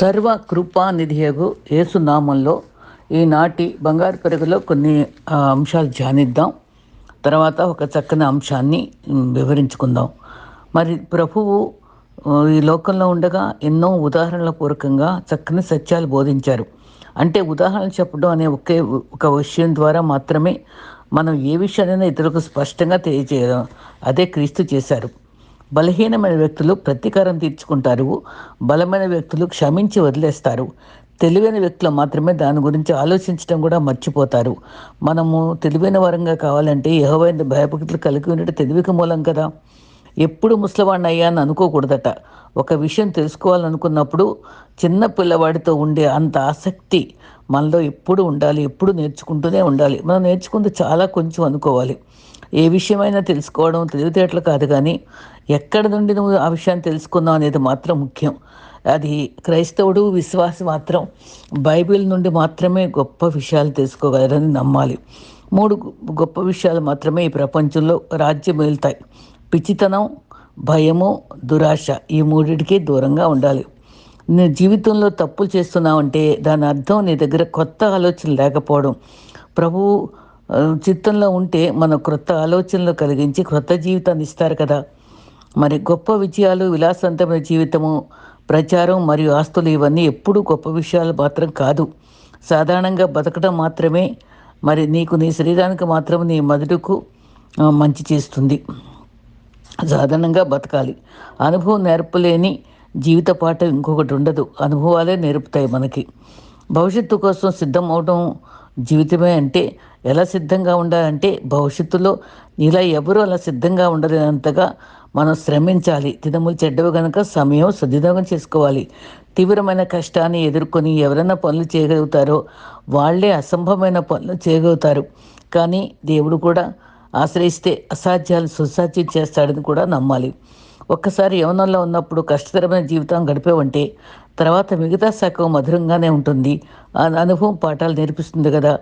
సర్వ కృపానిధియగు ఏసునామంలో ఈనాటి బంగారు పెరుగులో కొన్ని అంశాలు ధ్యానిద్దాం. తర్వాత ఒక చక్కని అంశాన్ని వివరించుకుందాం. మరి ప్రభువు ఈ లోకంలో ఉండగా ఎన్నో ఉదాహరణల పూర్వకంగా చక్కని సత్యాలు బోధించారు. అంటే ఉదాహరణ చెప్పడం అనే ఒకే ఒక విషయం ద్వారా మాత్రమే మనం ఏ విషయాన్నైనా ఇతరులకు స్పష్టంగా తెలియజేయడం అదే క్రీస్తు చేశారు. బలహీనమైన వ్యక్తులు ప్రతీకారం తీర్చుకుంటారు. బలమైన వ్యక్తులు క్షమించి వదిలేస్తారు. తెలివైన వ్యక్తులు మాత్రమే దాని గురించి ఆలోచించడం కూడా మర్చిపోతారు. మనము తెలివైన వరంగా కావాలంటే యహోవైన భయభక్తులు కలిగి ఉండటం తెలివికి మూలం కదా. ఎప్పుడు ముసలివాడిని అయ్యా అని అనుకోకూడదట. ఒక విషయం తెలుసుకోవాలనుకున్నప్పుడు చిన్న పిల్లవాడితో ఉండే అంత ఆసక్తి మనలో ఎప్పుడు ఉండాలి ఎప్పుడు నేర్చుకుంటూనే ఉండాలి. మనం నేర్చుకుంటే చాలా కొంచెం అనుకోవాలి. ఏ విషయమైనా తెలుసుకోవడం తెలివితేటలు కాదు కానీ ఎక్కడి నుండి నువ్వు ఆ విషయాన్ని తెలుసుకున్నావు అనేది మాత్రం ముఖ్యం. అది క్రైస్తవుడు విశ్వాసి మాత్రం బైబిల్ నుండి మాత్రమే గొప్ప విషయాలు తెలుసుకోగలరని నమ్మాలి. మూడు గొప్ప విషయాలు మాత్రమే ఈ ప్రపంచంలో రాజ్యం వెళ్తాయి పిచ్చితనం భయము దురాశ ఈ మూడింటికి దూరంగా ఉండాలి. నీ జీవితంలో తప్పులు చేస్తున్నావంటే దాని అర్థం నీ దగ్గర కొత్త ఆలోచన లేకపోవడం. ప్రభువు చిత్తంలో ఉంటే మన క్రొత్త ఆలోచనలు కలిగించి క్రొత్త జీవితాన్ని ఇస్తారు కదా. మరి గొప్ప విజయాలు విలాసవంతమైన జీవితము ప్రచారం మరియు ఆస్తులు ఇవన్నీ ఎప్పుడూ గొప్ప విషయాలు మాత్రం కాదు. సాధారణంగా బతకడం మాత్రమే మరి నీకు నీ శరీరానికి మాత్రం నీ మదుడుకు మంచి చేస్తుంది. సాధారణంగా బతకాలి. అనుభవం నేర్పలేని జీవిత పాఠం ఇంకొకటి ఉండదు. అనుభవాలే నేర్పుతాయి మనకి. భవిష్యత్తు కోసం సిద్ధం అవడం జీవితమే అంటే ఎలా సిద్ధంగా ఉండాలంటే భవిష్యత్తులో ఇలా ఎవరు అలా సిద్ధంగా ఉండలేనంతగా మనం శ్రమించాలి. దినములు చెడ్డవి కనుక సమయం సద్వినియోగం చేసుకోవాలి. తీవ్రమైన కష్టాన్ని ఎదుర్కొని ఎవరైనా పనులు చేయగలుగుతారో వాళ్ళే అసంభవమైన పనులు చేయగలుగుతారు. కానీ దేవుడు కూడా ఆశ్రయిస్తే అసాధ్యాలు సుసాధ్యం చేస్తాడని కూడా నమ్మాలి. ఒక్కసారి యవనంలో ఉన్నప్పుడు కష్టతరమైన జీవితం గడిపేవంటే తర్వాత మిగతా శాఖ మధురంగానే ఉంటుంది. ఆ అనుభవం పాఠాలు నేర్పిస్తుంది కదా.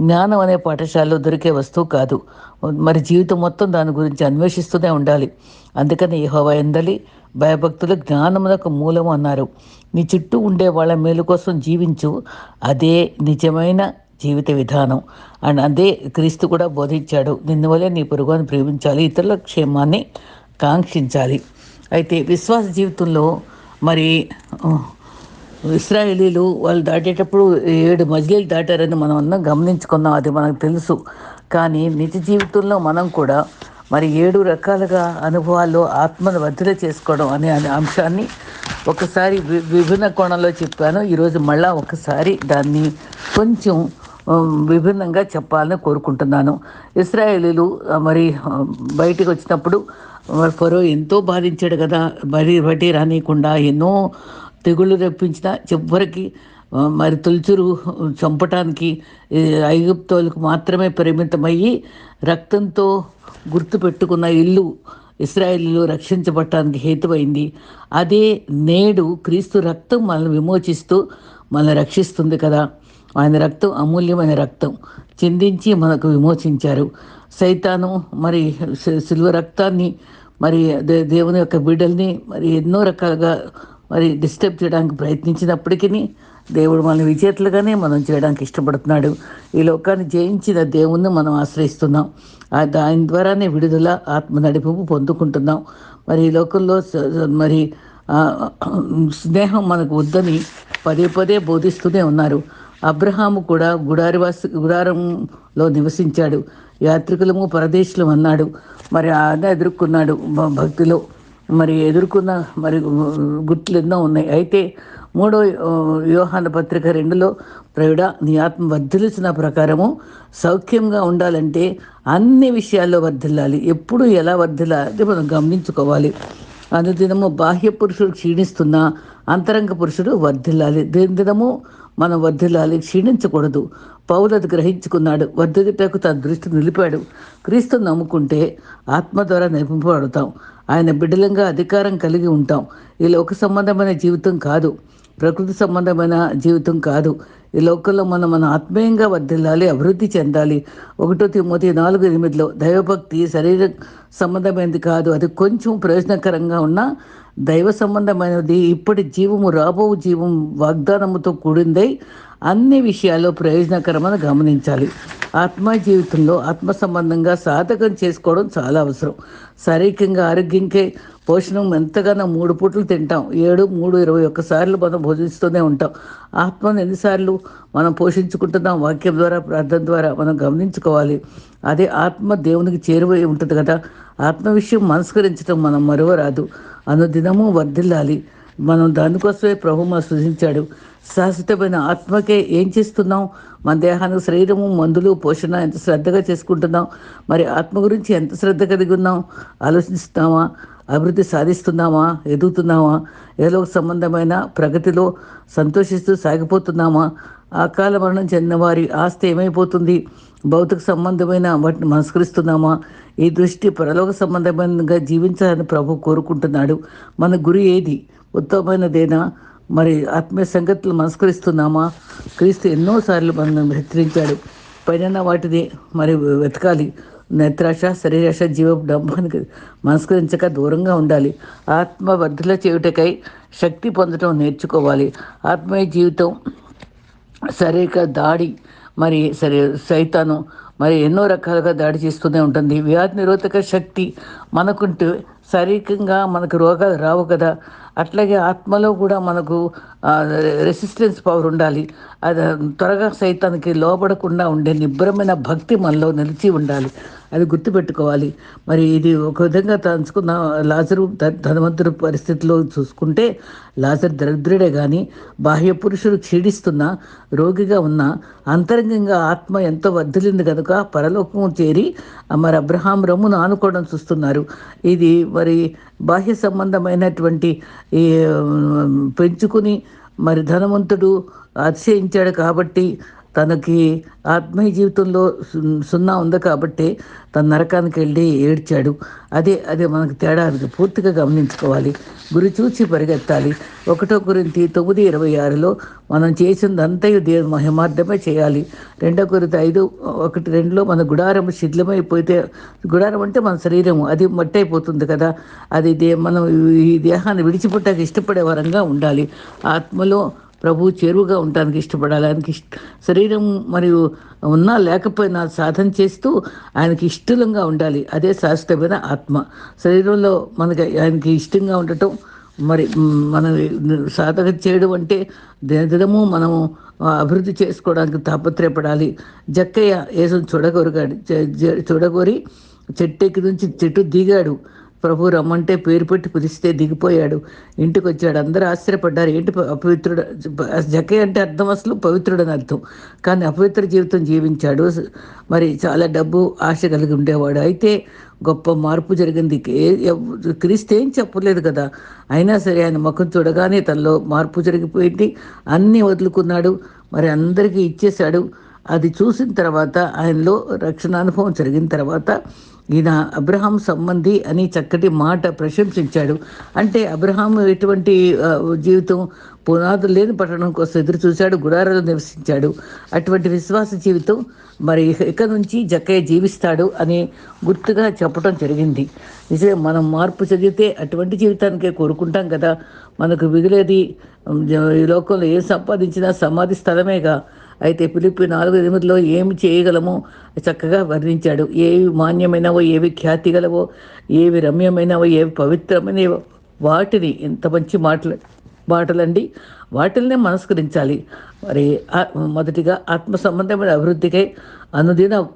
జ్ఞానం అనే పాఠశాలలో దొరికే వస్తువు కాదు. మరి జీవితం మొత్తం దాని గురించి అన్వేషిస్తూనే ఉండాలి. అందుకని యెహోవా ఎందలి భయభక్తులు జ్ఞానమునకు మూలం అన్నారు. నీ చుట్టూ ఉండే వాళ్ళ మేలు కోసం జీవించు. అదే నిజమైన జీవిత విధానం. అండ్ అదే క్రీస్తు కూడా బోధించాడు. నిన్నవలే నీ పొరుగుని ప్రేమించాలి. ఇతరుల క్షేమాన్ని కాంక్షించాలి. అయితే విశ్వాస జీవితంలో మరి ఇస్రాయేలీలు వాళ్ళు దాటేటప్పుడు ఏడు మజిలీలు దాటారని మనం అందరం గమనించుకున్నాం. అది మనకు తెలుసు. కానీ నిజ జీవితంలో మనం కూడా మరి ఏడు రకాలుగా అనుభవాల్లో ఆత్మను వర్ధన చేసుకోవడం అనే అంశాన్ని ఒకసారి విభిన్న కోణంలో చెప్పాను. ఈరోజు మళ్ళా ఒకసారి దాన్ని కొంచెం విభిన్నంగా చెప్పాలని కోరుకుంటున్నాను. ఇస్రాయేలీలు మరి ఆ, బయటికి వచ్చినప్పుడు మరి ఫరో ఎంతో బాధించాడు కదా. మరి బట్టి రానియకుండా ఎన్నో తెగుళ్ళు రప్పించిన చివరికి మరి తొలిచురు చంపటానికి ఐగుప్తోలకు మాత్రమే పరిమితమయ్యి రక్తంతో గుర్తుపెట్టుకున్న ఇల్లు ఇస్రాయేలీలు రక్షించబడటానికి హేతువైంది. అదే నేడు క్రీస్తు రక్తం మనల్ని విమోచిస్తూ మనల్ని రక్షిస్తుంది కదా. ఆయన రక్తం అమూల్యమైన రక్తం. చిందించి మనకు విమోచించారు. సైతాను మరి సిల్వ రక్తాన్ని మరి దే- దేవుని యొక్క బిడ్డల్ని మరి ఎన్నో రకాలుగా మరి డిస్టర్బ్ చేయడానికి ప్రయత్నించినప్పటికీ దేవుడు మన విజేతలుగానే మనం చేయడానికి ఇష్టపడుతున్నాడు. ఈ లోకాన్ని జయించిన దేవుణ్ణి మనం ఆశ్రయిస్తున్నాం. దాని ద్వారానే విడుదల ఆత్మ నడిపింపు పొందుకుంటున్నాం. మరి ఈ లోకంలో మరి స్నేహం మనకు వద్దని పదే పదే బోధిస్తూనే ఉన్నారు. అబ్రహాము కూడా గుడారివాసి గుడారంలో నివసించాడు. యాత్రికులము పరదేశులం అన్నాడు. మరి ఆయన ఎదుర్కొన్నాడు. భక్తిలో మరి ఎదుర్కొన్న మరి గుర్తులు ఎన్నో ఉన్నాయి. అయితే మూడో వ్యూహాన పత్రిక రెండులో ప్రవిడ నీ ఆత్మ వర్ధిల్చిన ప్రకారము సౌఖ్యంగా ఉండాలంటే అన్ని విషయాల్లో వర్ధిల్లాలి. ఎప్పుడు ఎలా వర్ధిల్లాలి మనం గమనించుకోవాలి. అనుదినము బాహ్య పురుషుడు క్షీణిస్తున్నా అంతరంగ పురుషుడు వర్ధిల్లాలి. దినము మనం వర్ధిల్లాలి క్షీణించకూడదు. పౌలది గ్రహించుకున్నాడు. వర్ధిల్లుటకు తన దృష్టి నిలిపాడు. క్రీస్తు నమ్ముకుంటే ఆత్మ ద్వారా నింపబడతాం. ఆయన బిడ్డలంగా అధికారం కలిగి ఉంటాం. ఈ లోక సంబంధమైన జీవితం కాదు. ప్రకృతి సంబంధమైన జీవితం కాదు. ఈ లోకంలో మనం మన ఆత్మీయంగా వర్ధిల్లాలి అభివృద్ధి చెందాలి. ఒకటో తిమ్మతి నాలుగు ఎనిమిదిలో దైవభక్తి శరీర సంబంధమైనది కాదు. అది కొంచెం ప్రయోజనకరంగా ఉన్న దైవ సంబంధమైనది. ఇప్పటి జీవము రాబో జీవం వాగ్దానముతో కూడిందై అన్ని విషయాల్లో ప్రయోజనకరమని గమనించాలి. ఆత్మ జీవితంలో ఆత్మ సంబంధంగా సాధకం చేసుకోవడం చాలా అవసరం. శారీరకంగా ఆరోగ్యంకే పోషణం ఎంతగానో మూడు పూటలు తింటాం. ఏడు మూడు ఇరవై ఒక్కసార్లు మనం భోజిస్తూనే ఉంటాం. ఆత్మను ఎన్నిసార్లు మనం పోషించుకుంటున్నాం? వాక్యం ద్వారా ప్రార్థన ద్వారా మనం గమనించుకోవాలి. అదే ఆత్మ దేవునికి చేరువై ఉంటుంది కదా. ఆత్మ విషయం మనస్కరించడం మనం మరువరాదు. అనుదినము వర్ధిల్లాలి. మనం దానికోసమే ప్రభు మా సృజించాడు శాశ్వతమైన ఆత్మకే ఏం చేస్తున్నాం మన దేహానికి శరీరము మందులు పోషణ ఎంత శ్రద్ధగా చేసుకుంటున్నాం మరి ఆత్మ గురించి ఎంత శ్రద్ధ కలిగి ఉన్నాం ఆలోచిస్తున్నామా అభివృద్ధి సాధిస్తున్నామా ఎదుగుతున్నామా ఏదో ఒక సంబంధమైన ప్రగతిలో సంతోషిస్తూ సాగిపోతున్నామా అకాల మరణం చెందిన వారి ఆస్తి ఏమైపోతుంది? భౌతిక సంబంధమైన వాటిని మనస్కరిస్తున్నామా? ఈ దృష్టి పరలోక సంబంధమైనగా జీవించాలని ప్రభు కోరుకుంటున్నాడు. మన గురి ఏది? ఉత్తమమైనదేనా? మరి ఆత్మీయ సంగతులు మనస్కరిస్తున్నామా? క్రీస్తు ఎన్నోసార్లు మనం హెచ్చరించాడు. పైన వాటిని మరి వెతకాలి. నేత్రాశ శరీరాశ జీవ డంభానికి మనస్కరించక దూరంగా ఉండాలి. ఆత్మ వర్ధుల చేయుటకై శక్తి పొందడం నేర్చుకోవాలి. ఆత్మీయ జీవితం శారీరక దాడి మరి సరే సైతాను మరి ఎన్నో రకాలుగా దాడి చేస్తూనే ఉంటుంది. వ్యాధి నిరోధక శక్తి మనకుంటే శారీరకంగా మనకు రోగాలు రావు కదా. అట్లాగే ఆత్మలో కూడా మనకు రెసిస్టెన్స్ పవర్ ఉండాలి. అది త్వరగా సైతానికి లోపడకుండా ఉండే నిబ్బరమైన భక్తి మనలో నిలిచి ఉండాలి. అది గుర్తుపెట్టుకోవాలి. మరి ఇది ఒక విధంగా తలుచుకున్న లాజరు ధనవంతుడు పరిస్థితిలో చూసుకుంటే లాజర్ దరిద్రుడే కానీ బాహ్య పురుషుడు క్షీణిస్తున్న రోగిగా ఉన్న అంతరంగంగా ఆత్మ ఎంతో వర్ధిలింది కనుక పరలోకం చేరి మరి అబ్రహాం రమ్మును ఆనుకోవడం చూస్తున్నారు. ఇది మరి బాహ్య సంబంధమైనటువంటి ఈ పెంచుకుని మరి ధనవంతుడు అతిశయించాడు కాబట్టి తనకి ఆత్మీయ జీవితంలో సు- సున్నా ఉంది కాబట్టి తన నరకానికి వెళ్ళి ఏడ్చాడు. అదే అదే మనకు తేడా అనేది పూర్తిగా గమనించుకోవాలి. గురి చూచి పరిగెత్తాలి. ఒకటో గురించి తొమ్మిది ఇరవై ఆరులో మనం చేసిందంతయు దేవుని మహిమార్థమే చేయాలి. రెండో గురించి ఐదు ఒకటి రెండులో మన గుడారం శిథిలమైపోతే గుడారం అంటే మన శరీరము అది మట్టి అయిపోతుంది కదా. అది దే మనం ఈ దేహాన్ని విడిచిపెట్టాక ఇష్టపడే వరంగా ఉండాలి. ఆత్మలో ప్రభు చేరువుగా ఉండడానికి ఇష్టపడాలి ఆయనకి శరీరం మరియు ఉన్నా లేకపోయినా సాధన చేస్తూ ఆయనకి ఇష్టంగా ఉండాలి. అదే శాశ్వతమైన ఆత్మ. శరీరంలో మనకి ఆయనకి ఇష్టంగా ఉండటం మరి మన మనం చేయడం అంటే దినదినము మనము అభివృద్ధి చేసుకోవడానికి తాపత్రయపడాలి. జక్కయ్య ఏసం చూడగోరు చూడగోరి చెట్టు చూడగోరి చెట్టెక్కి నుంచి చెట్టు దిగాడు. ప్రభు రమ్మంటే పేరు పెట్టి పిలిస్తే దిగిపోయాడు. ఇంటికి వచ్చాడు అందరూ ఆశ్చర్యపడ్డారు. ఏంటి అపవిత్రుడు? జకే అంటే అర్థం అసలు పవిత్రుడు అని అర్థం. కానీ అపవిత్ర జీవితం జీవించాడు. మరి చాలా డబ్బు ఆశ కలిగి ఉండేవాడు. అయితే గొప్ప మార్పు జరిగింది. క్రీస్తు ఏం చెప్పలేదు కదా. అయినా సరే ఆయన ముఖం చూడగానే తనలో మార్పు జరిగిపోయింది. అన్నీ వదులుకున్నాడు. మరి అందరికీ ఇచ్చేశాడు. అది చూసిన తర్వాత ఆయనలో రక్షణ అనుభవం జరిగిన తర్వాత ఈయన అబ్రహాం సంబంధి అని చక్కటి మాట ప్రశంసించాడు. అంటే అబ్రహాం ఎటువంటి జీవితం పునాదులు లేని పట్టణం కోసం ఎదురు చూశాడు గుడారాలు నివసించాడు. అటువంటి విశ్వాస జీవితం మరి ఇక నుంచి జక్కయ్య జీవిస్తాడు అని గుర్తుగా చెప్పడం జరిగింది. నిజమే మనం మార్పు చదివితే అటువంటి జీవితానికే కోరుకుంటాం కదా. మనకు మిగిలేది ఈ లోకంలో ఏం సంపాదించినా సమాధి స్థలమేగా. అయితే పిలిపి నాలుగు ఎనిమిదిలో ఏమి చేయగలమో చక్కగా వర్ణించాడు. ఏవి మాన్యమైనవో ఏవి ఖ్యాతి గలవో ఏవి రమ్యమైనవో ఏవి పవిత్రమైనవో వాటిని ఇంత మంచి మాటలు మాటలండి. వాటిల్నే మనస్కరించాలి. మరి ఆ- మొదటిగా ఆత్మ సంబంధమైన అభివృద్ధికై అనుదిన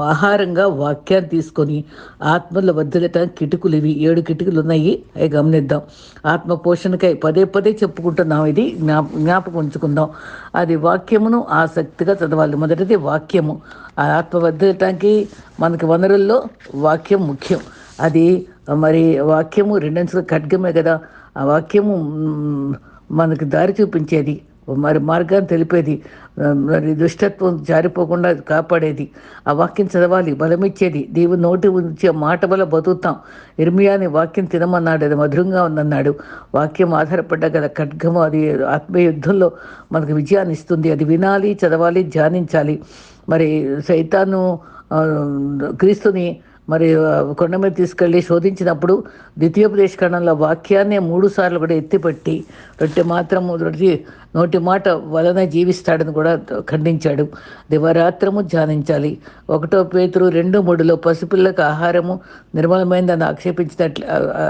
ఆహారంగా వాక్యాన్ని తీసుకొని ఆత్మలో వర్ధిల్లటానికి కిటుకులు ఇవి ఏడు కిటుకులు ఉన్నాయి అవి గమనిద్దాం. ఆత్మ పోషణకై పదే పదే చెప్పుకుంటున్నాం. ఇది జ్ఞాప జ్ఞాపకం ఉంచుకుందాం. అది వాక్యమును ఆసక్తిగా చదవాలి. మొదటిది వాక్యము. ఆ ఆత్మ వర్ధిల్లటానికి మనకి వనరుల్లో వాక్యం ముఖ్యం. అది మరి వాక్యము రెండంచుల ఖడ్గమే కదా. ఆ వాక్యము మనకు దారి చూపించేది. మరి మార్గాన్ని తెలిపేది. మరి దుష్టత్వం జారిపోకుండా కాపాడేది. ఆ వాక్యం చదవాలి బలమిచ్చేది. దేవుని నోటి ఉంచే మాట వల్ల బతుకుతాం. ఇర్మియాని వాక్యం తినమన్నాడు అది మధురంగా ఉందన్నాడు. వాక్యం ఆధారపడ్డ కదా ఖడ్గము అది ఆత్మీయ యుద్ధంలో మనకు విజయాన్ని ఇస్తుంది. అది వినాలి చదవాలి ధ్యానించాలి. మరి సైతాను క్రీస్తుని మరి కొండ మీద తీసుకెళ్ళి శోధించినప్పుడు ద్వితీయోపదేశ కాండంలో వాక్యాన్ని మూడు సార్లు కూడా ఎత్తిపెట్టి రొట్టె మాత్రం రొట్టె నోటి మాట వలన జీవిస్తాడని కూడా ఖండించాడు. దివరాత్రము ధ్యానించాలి. ఒకటో పేతురు రెండు మూడులో పసిపిల్లలకు ఆహారము నిర్మలమైనదని ఆక్షేపించినట్లు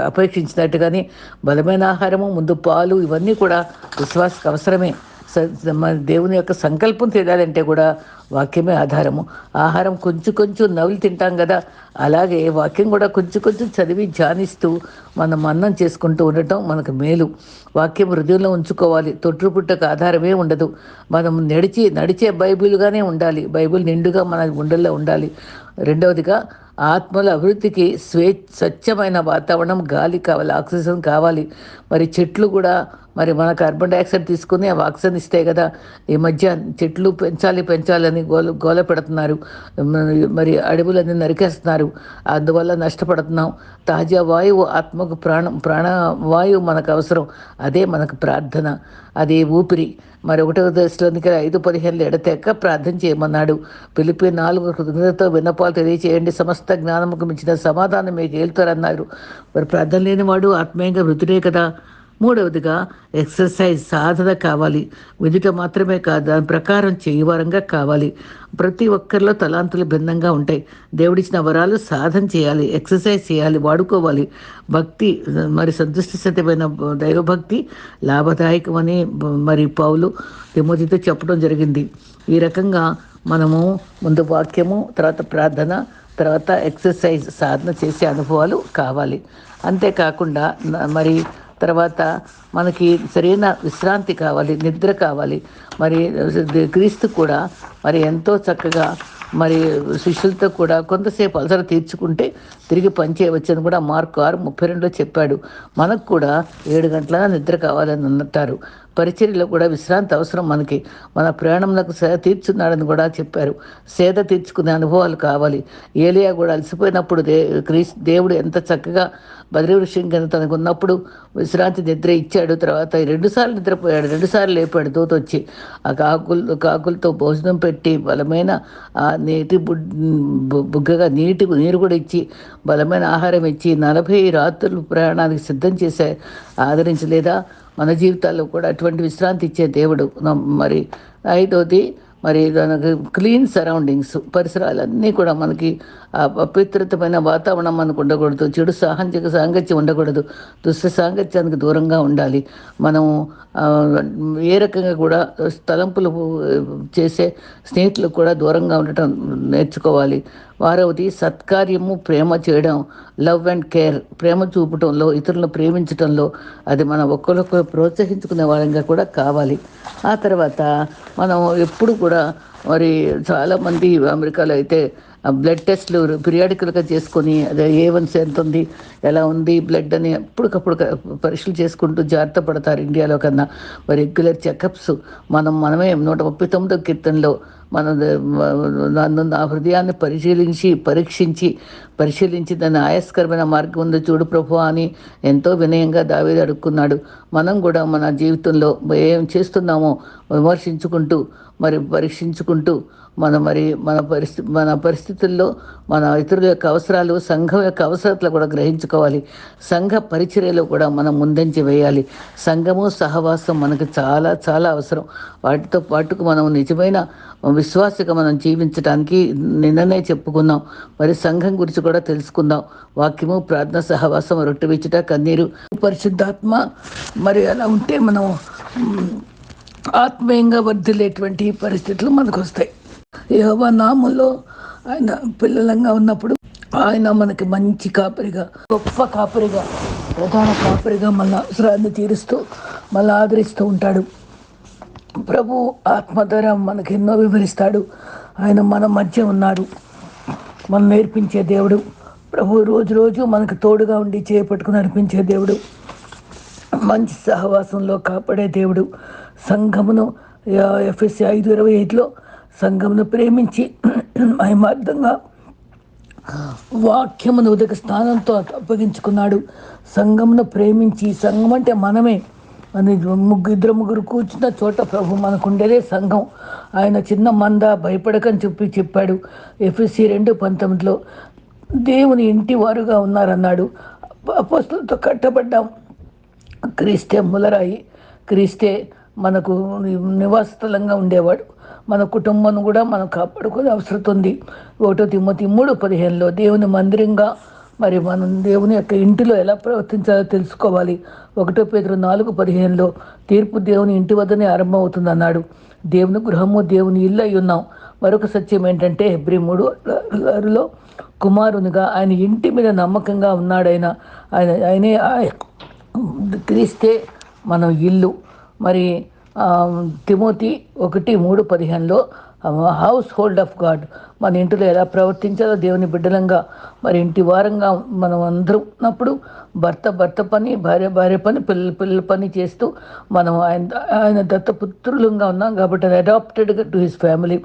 అపేక్షించినట్టు కానీ అపేక్షించినట్టుగానే బలమైన ఆహారము ముందు పాలు ఇవన్నీ కూడా విశ్వాసకు అవసరమే. మన దేవుని యొక్క సంకల్పం తెలియాలంటే కూడా వాక్యమే ఆధారము. ఆహారం కొంచెం కొంచెం నవ్వులు తింటాం కదా అలాగే వాక్యం కూడా కొంచెం కొంచెం చదివి ధ్యానిస్తూ మనం మన్నం చేసుకుంటూ ఉండటం మనకు మేలు. వాక్యం హృదయంలో ఉంచుకోవాలి. తొట్టు పుట్టకు ఆధారమే ఉండదు. మనం నడిచి నడిచే బైబిల్గానే ఉండాలి. బైబిల్ నిండుగా మన గుండెల్లో ఉండాలి. రెండవదిగా ఆత్మల అభివృద్ధికి స్వే స్వచ్ఛమైన వాతావరణం గాలి కావాలి ఆక్సిజన్ కావాలి. మరి చెట్లు కూడా మరి మన కార్బన్ డైఆక్సైడ్ తీసుకుని అవి ఆక్సిజన్ ఇస్తాయి కదా ఈ మధ్య చెట్లు పెంచాలి పెంచాలని గోల గోల పెడుతున్నారు. మరి- మరి అడవులన్నీ నరికేస్తున్నారు. అందువల్ల నష్టపడుతున్నాం. తాజా వాయువు ఆత్మకు ప్రాణం ప్రాణ వాయువు మనకు అవసరం. అదే మనకు ప్రార్థన. అది ఊపిరి. మరి ఒకటో దశలోనికి ఐదు పదిహేనులు ఎడతెక్క ప్రార్థన చేయమన్నాడు. పిలిపి నాలుగు కృతజ్ఞతతో విన్నపాలు తెలియచేయండి. సమస్త జ్ఞానముకు మించిన సమాధానం మీకు ఏలుతారన్నారు మరి ప్రార్థన లేనివాడు ఆత్మీయంగా మృతుడే కదా. మూడవదిగా ఎక్సర్సైజ్ సాధన కావాలి. విదుట మాత్రమే కాదు దాని ప్రకారం చేయవరంగా కావాలి. ప్రతి ఒక్కరిలో తలాంతులు భిన్నంగా ఉంటాయి. దేవుడిచ్చిన వరాలు సాధన చేయాలి ఎక్సర్సైజ్ చేయాలి వాడుకోవాలి. భక్తి మరి సంతుష్టితమైన దైవభక్తి లాభదాయకమని మరి పౌలు తిమోతితో చెప్పడం జరిగింది. ఈ రకంగా మనము ముందు వాక్యము తర్వాత ప్రార్థన తర్వాత ఎక్సర్సైజ్ సాధన చేసే అనుభవాలు కావాలి. అంతేకాకుండా మరి తర్వాత మనకి సరైన విశ్రాంతి కావాలి నిద్ర కావాలి. మరి క్రీస్తు కూడా మరి ఎంతో చక్కగా మరి శిష్యులతో కూడా కొంతసేపు అలసర తీర్చుకుంటే తిరిగి పనిచేయవచ్చని కూడా మార్కు ఆరు ముప్పై రెండులో చెప్పాడు. మనకు కూడా ఏడు గంటల నిద్ర కావాలని అంటారు పరిచర్యలో కూడా విశ్రాంతి అవసరం మనకి. మన ప్రయాణంలో సేద తీర్చున్నాడని కూడా చెప్పారు. సేద తీర్చుకునే అనుభవాలు కావాలి. ఏలియా కూడా అలసిపోయినప్పుడు దే క్రీస్ దేవుడు ఎంత చక్కగా బదిలీ వృక్షం కింద తనకు ఉన్నప్పుడు విశ్రాంతి నిద్ర ఇచ్చాడు. తర్వాత రెండుసార్లు నిద్రపోయాడు. రెండుసార్లు లేపాడు దూత వచ్చి. ఆ కాకులు కాకులతో భోజనం పెట్టి బలమైన ఆ నీటి బు- బుగ్గగా నీటి నీరు కూడా ఇచ్చి బలమైన ఆహారం ఇచ్చి నలభై రాత్రులు ప్రయాణానికి సిద్ధం చేసే ఆదరించలేదా? మన జీవితాల్లో కూడా అటువంటి విశ్రాంతి ఇచ్చే దేవుడు. మరి ఐదోది మరి దానికి క్లీన్ సరౌండింగ్స్ పరిసరాలన్నీ కూడా మనకి అపవిత్రతమైన వాతావరణం మనకు ఉండకూడదు చెడు సాహంజిక సాంగత్యం ఉండకూడదు. దుష్ట సాంగత్యానికి దూరంగా ఉండాలి. మనం ఏ రకంగా కూడా తలంపులు చేసే స్నేహితులకు కూడా దూరంగా ఉండటం నేర్చుకోవాలి. వారవది సత్కార్యము ప్రేమ చేయడం లవ్ అండ్ కేర్ ప్రేమ చూపటంలో ఇతరులను ప్రేమించటంలో అది మనం ఒక్కొక్కరు ప్రోత్సహించుకునే వాళ్ళంగా కూడా కావాలి. ఆ తర్వాత మనం ఎప్పుడు కూడా మరి చాలామంది అమెరికాలో అయితే బ్లడ్ టెస్ట్లు పీరియాడికల్గా చేసుకొని అదే ఏ వన్స్ ఎంత ఉంది ఎలా ఉంది బ్లడ్ అని ఎప్పటికప్పుడు పరీక్షలు చేసుకుంటూ జాగ్రత్త పడతారు ఇండియాలో కన్నా. మరి రెగ్యులర్ చెకప్స్ మనం మనమే నూట ముప్పై తొమ్మిదో కీర్తనలో మన నన్ను నా హృదయాన్ని పరిశీలించి పరీక్షించి పరిశీలించి దాన్ని ఆయాస్కరమైన మార్గం ఉందో చూడు ప్రభు అని ఎంతో వినయంగా దావేది అడుక్కున్నాడు. మనం కూడా మన జీవితంలో ఏం చేస్తున్నామో విమర్శించుకుంటూ మరి పరీక్షించుకుంటూ మన మరి మన పరిస్థితి మన పరిస్థితుల్లో మన ఇతరుల యొక్క అవసరాలు సంఘం యొక్క అవసరాలు కూడా గ్రహించుకోవాలి. సంఘ పరిచర్యలో కూడా మనం ముందంచి వేయాలి. సంఘము సహవాసం మనకు చాలా చాలా అవసరం. వాటితో పాటుకు మనం నిజమైన విశ్వాసగా మనం జీవించడానికి నిన్ననే చెప్పుకున్నాం. మరి సంఘం గురించి కూడా తెలుసుకుందాం. వాక్యము ప్రార్థన సహవాసం రొట్టెవిచ్చుట కన్నీరు. పరిశుద్ధాత్మ మరి అలా ఉంటే మనం ఆత్మీయంగా వర్ధిల్లేటువంటి పరిస్థితులు మనకు వస్తాయి. యోవ నామంలో ఆయన పిల్లలంగా ఉన్నప్పుడు ఆయన మనకి మంచి కాపరిగా గొప్ప కాపరిగా ప్రధాన కాపరిగా మన అవసరాన్ని తీరుస్తూ మళ్ళీ ఆదరిస్తూ ఉంటాడు. ప్రభు ఆత్మధర మనకి ఎన్నో వివరిస్తాడు. ఆయన మన మధ్య ఉన్నాడు. మనం నేర్పించే దేవుడు. ప్రభు రోజు రోజు మనకు తోడుగా ఉండి చేపట్టుకుని నడిపించే దేవుడు. మంచి సహవాసంలో కాపాడే దేవుడు. సంఘమును ఎఫ్ఎస్సి ఐదు ఇరవై ఐదులో సంఘమును ప్రేమించి మహిమార్థంగా వాక్యమును ఉదక స్థానంతో అప్పగించుకున్నాడు. సంఘమును ప్రేమించి సంఘం అంటే మనమే. అని ముగ్గు ఇద్దరు ముగ్గురు కూర్చున్న చోట ప్రభు మనకుండేదే సంఘం. ఆయన చిన్న మంద భయపడకని చెప్పి చెప్పాడు. ఎఫ్ఎస్సి రెండు పంతొమ్మిదిలో దేవుని ఇంటి వారుగా ఉన్నారన్నాడు. అపోస్తులతో కట్టబడ్డాం. క్రీస్తే ములరాయి క్రీస్తే మనకు నివాసస్థలంగా ఉండేవాడు. మన కుటుంబం కూడా మనం కాపాడుకునే అవసరం ఉంది. ఒకటో తిమ్మతి మూడు పదిహేనులో దేవుని మందిరంగా మరి మనం దేవుని యొక్క ఇంటిలో ఎలా ప్రవర్తించాలో తెలుసుకోవాలి. ఒకటో పేదరు నాలుగు పదిహేనులో తీర్పు దేవుని ఇంటి వద్దనే ఆరంభమవుతుంది అన్నాడు దేవుని గృహము దేవుని ఇల్లు అయి ఉన్నాం. మరొక సత్యం ఏంటంటే ఎబ్రి మూడు ఆరులో కుమారునిగా ఆయన ఇంటి మీద నమ్మకంగా ఉన్నాడైన ఆయన ఆయనే క్రీస్తే మనం ఇల్లు. మరి తిమోతి ఒకటి మూడు పదిహేనులో హౌస్ హోల్డ్ ఆఫ్ గాడ్ మన ఇంటిలో ఎలా ప్రవర్తించాలో దేవుని బిడ్డలంగా మరి ఇంటి వారంగా మనం అందరం ఉన్నప్పుడు భర్త భర్త పని భార్య భార్య పని పిల్లల పిల్లల పని చేస్తూ మనం ఆయన ఆయన దత్తపుత్రులంగా ఉన్నాం కాబట్టి అడాప్టెడ్ టు హిస్ ఫ్యామిలీ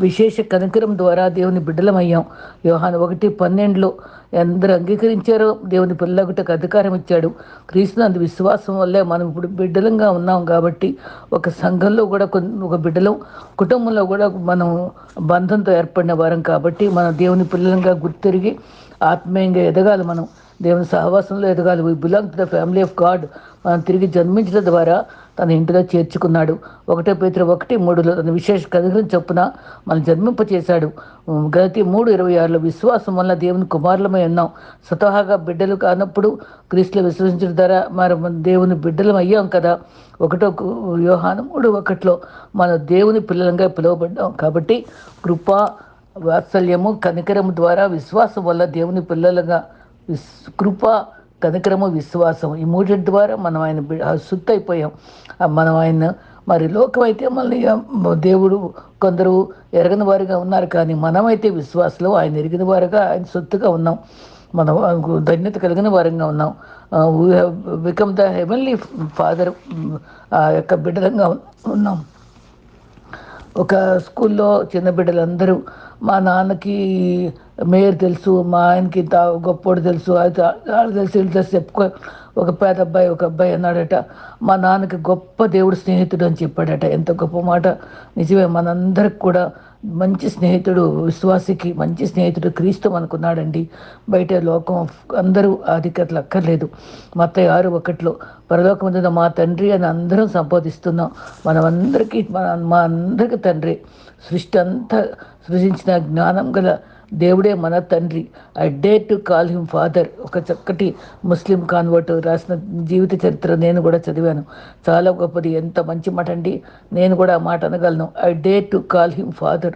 విశేష కనికరం ద్వారా దేవుని బిడ్డలమయ్యాం. వ్యవహాన్ ఒకటి పన్నెండులో ఎందరు అంగీకరించారో దేవుని పిల్లగుటకు అధికారం ఇచ్చాడు. క్రీస్తునందు విశ్వాసం వల్లే మనం ఇప్పుడు బిడ్డలంగా ఉన్నాం కాబట్టి ఒక సంఘంలో కూడా ఒక బిడ్డలం కుటుంబంలో కూడా మనం బంధంతో ఏర్పడిన వారం కాబట్టి మన దేవుని పిల్లలంగా గుర్తిరిగి ఆత్మీయంగా ఎదగాలి మనం. దేవుని సహవాసంలో ఎదగాలి we belong to the family of God మనం తిరిగి జన్మించడం ద్వారా తన ఇంటిలో చేర్చుకున్నాడు. ఒకటో పేతురు ఒకటి మూడులో తన విశేష కనుగరం చొప్పున మనం జన్మింప చేశాడు గతి మూడు ఇరవై ఆరులో విశ్వాసం వల్ల దేవుని కుమారులమై ఉన్నాం. స్వతహాగా బిడ్డలు కానప్పుడు క్రీస్తులు విశ్వసించడం ద్వారా మరి దేవుని బిడ్డలం అయ్యాం కదా. ఒకటో వ్యూహానం మూడు ఒకటిలో మన దేవుని పిల్లలంగా పిలువబడ్డాం. కాబట్టి కృప వాత్సల్యము కనికరము ద్వారా విశ్వాసం వల్ల దేవుని పిల్లలుగా కృప కనికరము విశ్వాసం ఈ మూడింటి ద్వారా మనం ఆయన సుత్త అయిపోయాం. మనం ఆయన మరి లోకం అయితే మళ్ళీ దేవుడు కొందరు ఎరగని వారిగా ఉన్నారు కానీ మనమైతే విశ్వాసంలో. ఆయన ఎరిగిన వారుగా ఆయన సొత్తుగా ఉన్నాం. మనం ధన్యత కలిగిన వారంగా ఉన్నాం. We have become the heavenly father ఆ యొక్క బిడ్డలంగా ఉన్నాం. ఒక స్కూల్లో చిన్న బిడ్డలందరూ మా నాన్నకి మేయర్ తెలుసు మా ఆయనకి ఇంత గొప్పోడు తెలుసు అది వాళ్ళు తెలుసు వీళ్ళు తెలుసు చెప్పుకో ఒక పేద అబ్బాయి ఒక అబ్బాయి అన్నాడట మా నాన్నకి గొప్ప దేవుడు స్నేహితుడు అని చెప్పాడట. ఎంత గొప్ప మాట. నిజమే మనందరికి కూడా మంచి స్నేహితుడు విశ్వాసికి మంచి స్నేహితుడు క్రీస్తు మనకున్నాడండి. బయట లోకం అందరూ ఆధిక్యతలు అక్కర్లేదు. మత ఆరు ఒకటిలో పరలోకం మా తండ్రి అని అందరం సంబోధిస్తున్నాం. మనమందరికీ మన మా అందరికీ తండ్రి సృష్టి అంతా సృజించిన జ్ఞానం గల దేవుడే మన తండ్రి. I dare to call him father ఒక చక్కటి ముస్లిం కాన్వర్ట్ రాసిన జీవిత చరిత్ర నేను కూడా చదివాను. చాలా గొప్పది. ఎంత మంచి మాట అండి. నేను కూడా ఆ మాట అనగలను. I dare to call him father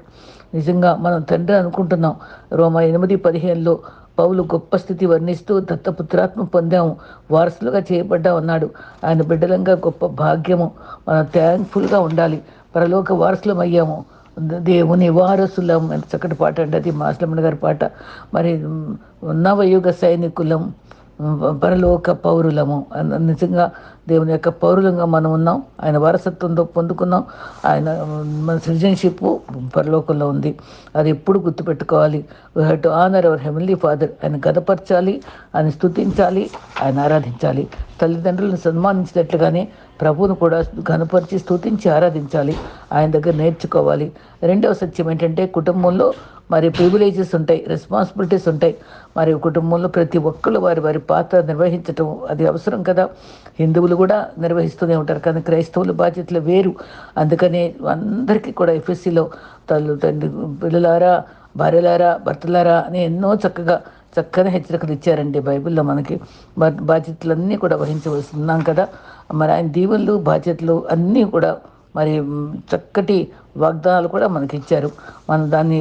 నిజంగా మనం తండ్రి అనుకుంటున్నాం. రోమ ఎనిమిది పదిహేనులో పౌలు గొప్ప స్థితి వర్ణిస్తూ దత్తపుత్రాత్మ పొందాము. వారసులుగా చేయబడ్డా ఉన్నాడు ఆయన బిడ్డలంగా గొప్ప భాగ్యము. మనం థ్యాంక్ఫుల్గా ఉండాలి. పరలోక వారసులం అయ్యాము దేవుని వారసులం చక్కటి పాట అంటే అది మాస్లమ్మడి గారి పాట. మరి నవయుగ సైనికులం పరలోక పౌరులము. నిజంగా దేవుని యొక్క పౌరులంగా మనం ఉన్నాం. ఆయన వారసత్వంతో పొందుకున్నాం. ఆయన మన సిటిజన్షిప్ పరలోకంలో ఉంది. అది ఎప్పుడు గుర్తుపెట్టుకోవాలి? We have to honour our heavenly father ఆయన గతపరచాలి ఆయన స్థుతించాలి ఆయన ఆరాధించాలి. తల్లిదండ్రులను సన్మానించినట్లుగానే ప్రభువును కూడా కనపరిచి స్థుతించి ఆరాధించాలి. ఆయన దగ్గర నేర్చుకోవాలి. రెండవ సత్యం ఏంటంటే కుటుంబంలో మరి ప్రివిలేజెస్ ఉంటాయి రెస్పాన్సిబిలిటీస్ ఉంటాయి. మరి కుటుంబంలో ప్రతి ఒక్కరు వారి వారి పాత్ర నిర్వహించటం అది అవసరం కదా. హిందువులు కూడా నిర్వహిస్తూనే ఉంటారు కానీ క్రైస్తవుల బాధ్యతలు వేరు. అందుకనే అందరికీ కూడా ఎఫ్ఎస్సిలో తల్లు తండ్రి పిల్లలారా భార్యలారా భర్తలారా అని ఎన్నో చక్కగా చక్కని హెచ్చరికలు ఇచ్చారండి బైబిల్లో మనకి. బాధ్యతలన్నీ కూడా వహించవలసి ఉన్నాం కదా. మరి ఆయన దీవులు బాధ్యతలు అన్నీ కూడా మరి చక్కటి వాగ్దానాలు కూడా మనకి ఇచ్చారు మనం దాన్ని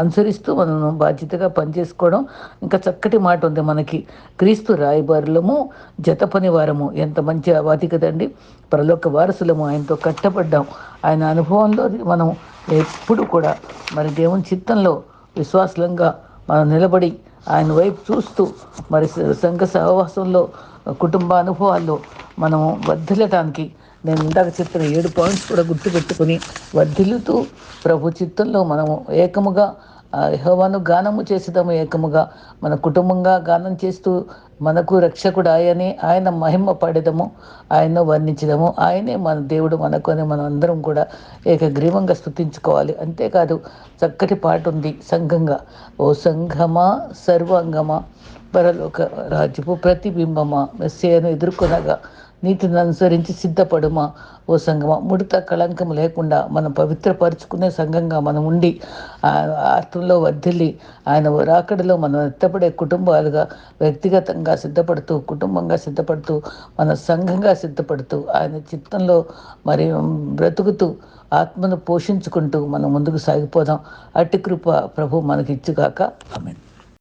అనుసరిస్తూ మనం బాధ్యతగా పనిచేసుకోవడం ఇంకా చక్కటి మాట ఉంది మనకి. క్రీస్తు రాయబారులము జత పని వారము ఎంత మంచి అవాతి కదండి. ప్రలోక వారసులము. ఆయనతో కట్టబడ్డాం. ఆయన అనుభవంలో మనం ఎప్పుడు కూడా మరి దేవుని చిత్తంలో విశ్వాసంగా మనం నిలబడి ఆయన వైపు చూస్తూ మరి సంఘ సహవాసంలో కుటుంబ అనుభవాల్లో మనము వర్ధిల్లటానికి నేను ఇందాక చెప్పిన ఏడు పాయింట్స్ కూడా గుర్తుపెట్టుకుని వర్ధిల్లుతూ ప్రభు చిత్తంలో మనము ఏకముగా యహోవాను గానము చేసేదాము ఏకముగా మన కుటుంబంగా గానం చేస్తూ మనకు రక్షకుడు ఆయనే ఆయన మహిమ పడేదము ఆయన వర్ణించడము ఆయనే మన దేవుడు మనకు అని మనం అందరం కూడా ఏకగ్రీవంగా స్థుతించుకోవాలి అంతేకాదు చక్కటి పాట ఉంది సంఘంగా ఓ సంఘమా సర్వాంగమా పరలోక రాజ్యపు ప్రతిబింబమా మెస్సేను ఎదుర్కొనగా నీతిని అనుసరించి సిద్ధపడుమా? ఓ సంఘమా ముడత కళంకం లేకుండా మనం పవిత్రపరుచుకునే సంఘంగా మనం ఉండి ఆత్మలో వర్ధిల్లి ఆయన రాకడలో మనం ఎత్తపడే కుటుంబాలుగా వ్యక్తిగతంగా సిద్ధపడుతూ కుటుంబంగా సిద్ధపడుతూ మన సంఘంగా సిద్ధపడుతూ ఆయన చిత్తంలో మరి బ్రతుకుతూ ఆత్మను పోషించుకుంటూ మనం ముందుకు సాగిపోదాం. అట్టి కృప ప్రభు మనకి ఇచ్చుగాక ఆమె